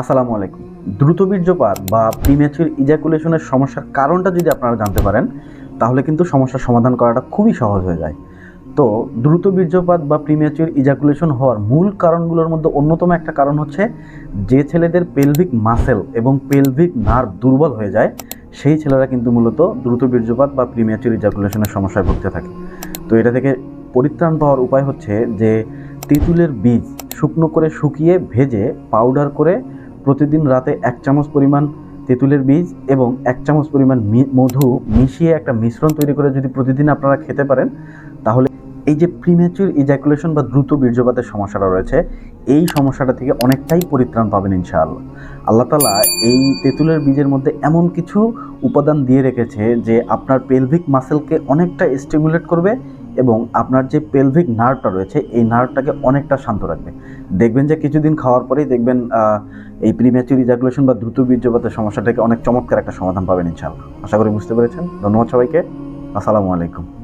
আসসালামু আলাইকুম। দ্রুত বীর্যপাত বা প্রিম্যাচুর ইজাকুলেশনের সমস্যার কারণটা যদি আপনারা জানতে পারেন, তাহলে কিন্তু সমস্যার সমাধান করাটা খুবই সহজ হয়ে যায়। তো দ্রুত বীর্যপাত বা প্রিম্যাচুর ইজাকুলেশন হওয়ার মূল কারণগুলোর মধ্যে অন্যতম একটা কারণ হচ্ছে যে ছেলেদের পেলভিক মাসেল এবং পেলভিক নার্ভ দুর্বল হয়ে যায়, সেই ছেলেরা কিন্তু মূলত দ্রুত বীর্যপাত বা প্রিম্যাচুর ইজাকুলেশনের সমস্যায় ভুগতে থাকে। তো এটা থেকে পরিত্রাণ পাওয়ার উপায় হচ্ছে যে তেঁতুলের বীজ শুকনো করে শুকিয়ে ভেজে পাউডার করে প্রতিদিন রাতে এক চামচ পরিমাণ তেঁতুলের বীজ এবং এক চামচ পরিমাণ মধু মিশিয়ে একটা মিশ্রণ তৈরি করে যদি প্রতিদিন আপনারা খেতে পারেন, তাহলে এই যে প্রিম্যাচুর ইজাকুলেশন বা দ্রুত বীর্যপাতের সমস্যাটা রয়েছে, এই সমস্যাটা থেকে অনেকটাই পরিত্রাণ পাবেন ইনশাআল্লাহ। আল্লাহ তালা এই তেঁতুলের বীজের মধ্যে এমন কিছু উপাদান দিয়ে রেখেছে যে আপনার পেলভিক মাসেলকে অনেকটা স্টিমুলেট করবে এবং আপনার যে পেলভিক নার্ভটা রয়েছে, এই নার্ভটাকে অনেকটা শান্ত রাখবে। দেখবেন যে কিছুদিন খাওয়ার পরেই দেখবেন এই প্রিম্যাচুর ইজাকুলেশন বা দ্রুত বীর্যপাতের সমস্যাটাকে অনেক চমৎকার একটা সমাধান পাবেন ইনশাআল্লাহ। আশা করি বুঝতে পেরেছেন। ধন্যবাদ সবাইকে। আসসালামু আলাইকুম।